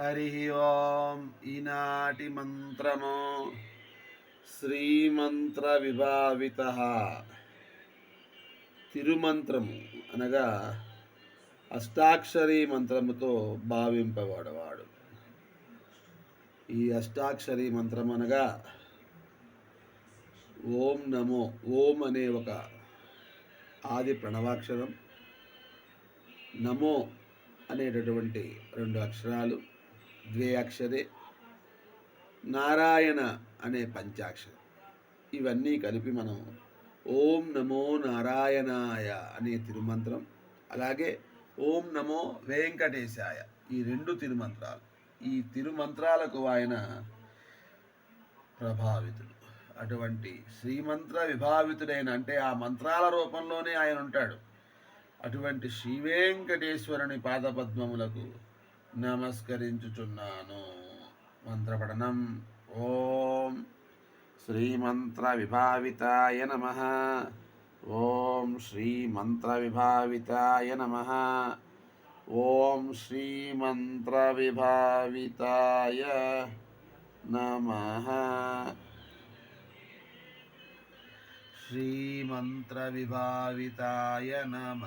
హరి ఓం ఈనాటి మంత్రము శ్రీమంత్ర విభావిత తిరుమంత్రము అనగా అష్టాక్షరి మంత్రముతో భావింపబడవాడు. ఈ అష్టాక్షరి మంత్రం అనగా ఓం నమో ఓం అనే ఒక ఆది ప్రణవాక్షరం నమో అనేటటువంటి రెండు అక్షరాలు ద్వే అక్షరే నారాయణ అనే పంచాక్షరం. ఇవన్నీ కలిపి మనం ఓం నమో నారాయణాయ అనే తిరుమంత్రం అలాగే ఓం నమో వెంకటేశాయ ఈ రెండు తిరుమంత్రాలు. ఈ తిరుమంత్రాలకు ఆయన ప్రభావితుడు అటువంటి శ్రీమంత్ర విభావితుడైన అంటే ఆ మంత్రాల రూపంలోనే ఆయన ఉంటాడు. అటువంటి శ్రీవేంకటేశ్వరుని పాదపద్మములకు నమస్కరించుచున్నాను. మంత్రపఠనం. ఓం శ్రీమంత్ర విభావితాయ నమ. ఓం శ్రీమంత్ర విభావితాయ నమ. ఓం శ్రీమంత్ర విభావితాయ నమ. శ్రీమంత్ర విభావితాయ నమ.